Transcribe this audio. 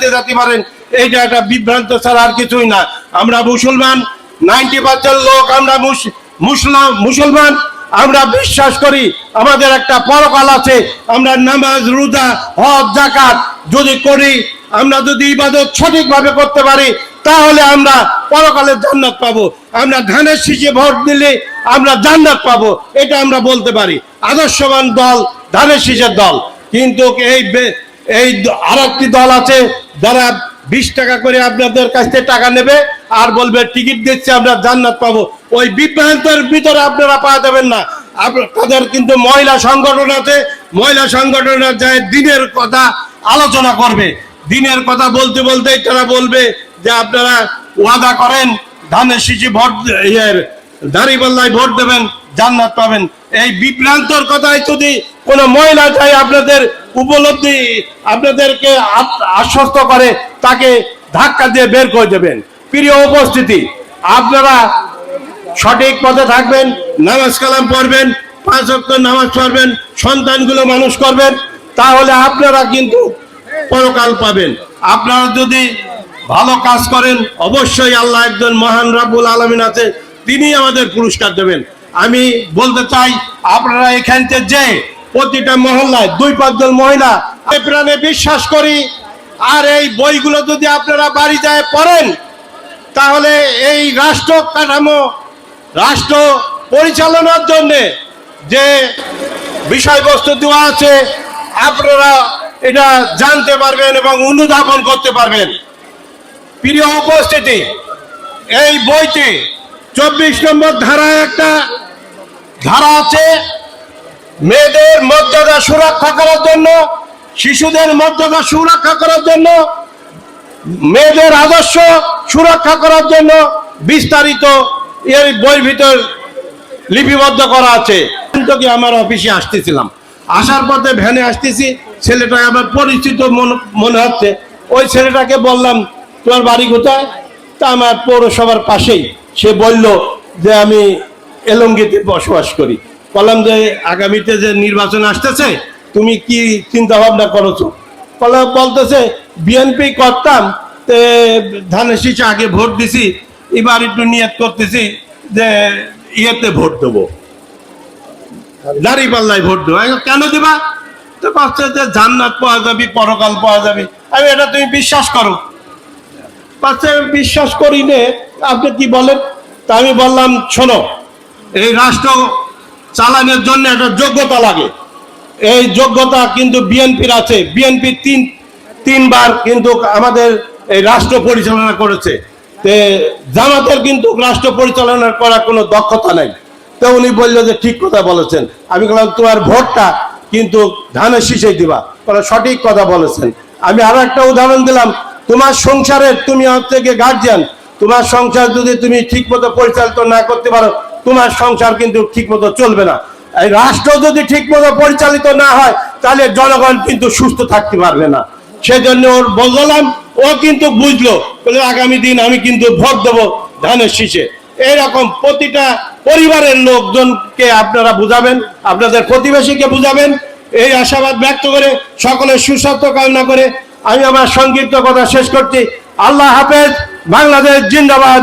যেতে একটা বিভ্রান্ত ছাড়া আর কিছুই না। আমরা মুসলমান পার্সেন্ট লোক আমরা মুস- মুসলাম মুসলমান, আমরা বিশ্বাস করি আমাদের একটা পরকাল আছে, আমরা নামাজ যদি করি, আমরা যদি ইবাদত সঠিকভাবে করতে পারি, তাহলে আমরা পরকালের জান্নাত পাবো। আমরা ধানের শীষে ভোট দিলে আমরা জান্নাত পাবো, এটা আমরা বলতে পারি। আদর্শবান দল, ধানের শীষের দল। কিন্তু এই এই আর একটি দল আছে, যারা বিশ টাকা করে আপনাদের কাছ থেকে টাকা নেবে আর বলবে, টিকিট দিচ্ছে, আমরা জান্নাত পাবো। ওই বিভ্রান্তের ভিতরে আপনারা পা দেবেন না। তাদের কিন্তু মহিলা সংগঠন আছে, মহিলা সংগঠনের যায় দিনের কথা আলোচনা করবে। দিনের কথা বলতে বলতে তারা বলবে যে, আপনারা ওয়াদা করেন, ধানের শিশি ভোট ইয়ের দাঁড়িপাল্লায় ভোট দেবেন, জান্নাত পাবেন। এই বিভ্রান্তর কথাই যদি কোন মহিলা চাই আপনাদের উপলব্ধি, আপনাদেরকে আশ্বস্ত করে তাকে ধাক্কা দিয়ে বের করে দেবেন। প্রিয় উপস্থিতি, আপনারা সঠিক পথে থাকবেন, নামাজ কালাম পড়বেন, পাঁচ অক্ট নামাজ পড়বেন, সন্তানগুলো মানুষ করবেন, তাহলে আপনারা কিন্তু পরকাল পাবেন। আপনারা যদি ভালো কাজ করেন, অবশ্যই আল্লাহ একজন মহান রাবুল আলমিন আছে তিনি আমাদের পুরস্কার দেবেন। আমি বলতে চাই, আপনারা এখান থেকে যে প্রতিটা মহল্লায় দুই পাঁচজন মহিলা প্রাণে বিশ্বাস করি, আর এই বইগুলো যদি আপনারা বাড়ি যায় পড়েন, তাহলে এই রাষ্ট্র কাঠামো, রাষ্ট্র পরিচালনার জন্য যে বিষয়বস্তু দেওয়া আছে, আপনারা এটা জানতে পারবেন এবং অনুধাবন করতে পারবেন। প্রিয় উপস্থিতি, এই বইতে চব্বিশ নম্বর ধারা একটা ধারা আছে মেয়েদের মর্যাদা সুরক্ষা করার জন্য, শিশুদের মর্যাদা সুরক্ষা করার জন্য, মেয়েদের আদর্শ সুরক্ষা করার জন্য বিস্তারিত এর বই ভিতর লিপিবদ্ধ করা আছে। কি আমার অফিসে আসতেছিলাম। আসার পথে ভ্যানে আসতেছি ছেলেটা আমার পরিচিত মনে হচ্ছে। ওই ছেলেটাকে বললাম তোমার বাড়ি কোথায়? তা আমার পৌরসভার পাশেই। সে বলল যে, আমি এলঙ্গিতে বসবাস করি। বললাম যে আগামীতে যে নির্বাচন আসতেছে, তুমি কি চিন্তা ভাবনা করছ? বলে বলতেছে, বিএনপি করতাম, তে ধানের শীষে আগে ভোট দিছি, এবার একটু নিয়ত করতেছি যে ইয়েতে ভোট দেবো। দাঁড়ি পাল্লায় ভোট দেবো। কেন দিবা? তো ভাবছে যে জান্নাত পাওয়া যাবে, পরকাল পাওয়া যাবে। আমি এটা তুমি বিশ্বাস করো। পাচ্ছে বিশ্বাস করি নে। আপনি কি বলেন? তা আমি বললাম, শোনো, এই রাষ্ট্র চালানোর জন্য একটা যোগ্যতা লাগে। এই যোগ্যতা কিন্তু বিএনপির আছে। বিএনপি তিন, তিনবার কিন্তু আমাদের এই রাষ্ট্র পরিচালনা করেছে। তে জামাতের কিন্তু রাষ্ট্র পরিচালনা করার কোনো দক্ষতা নাই। তো উনি বলল যে ঠিক কথা বলেছেন। আমি বললাম, তোমার ভোটটা কিন্তু ধানের শীষেই দিবা। বলে, সঠিক কথা বলেছেন। আমি আরও একটা উদাহরণ দিলাম। তোমার সংসারের, তুমি হচ্ছে গিয়ে গার্জিয়ান তোমার সংসার যদি তুমি ঠিক মতো পরিচালিত না করতে পারো তোমার সংসার কিন্তু ঠিক মতো চলবে না। এই রাষ্ট্র যদি ঠিক মতো পরিচালিত না হয়, তাহলে জনগণ কিন্তু সুস্থ থাকতে পারবে না। সেজন্য ওর বললাম, ও কিন্তু বুঝলো আগামী দিন আমি কিন্তু ভোট দেবো ধানের শীষে। এইরকম প্রতিটা পরিবারের লোকজনকে আপনারা বুঝাবেন, আপনাদের প্রতিবেশীকে বুঝাবেন। এই আশাবাদ ব্যক্ত করে সকলের সুস্বাস্থ্য কামনা করে আমি আমার সংক্ষিপ্ত কথা শেষ করছি। আল্লাহ হাফেজ, বাংলাদেশ জিন্দাবাদ।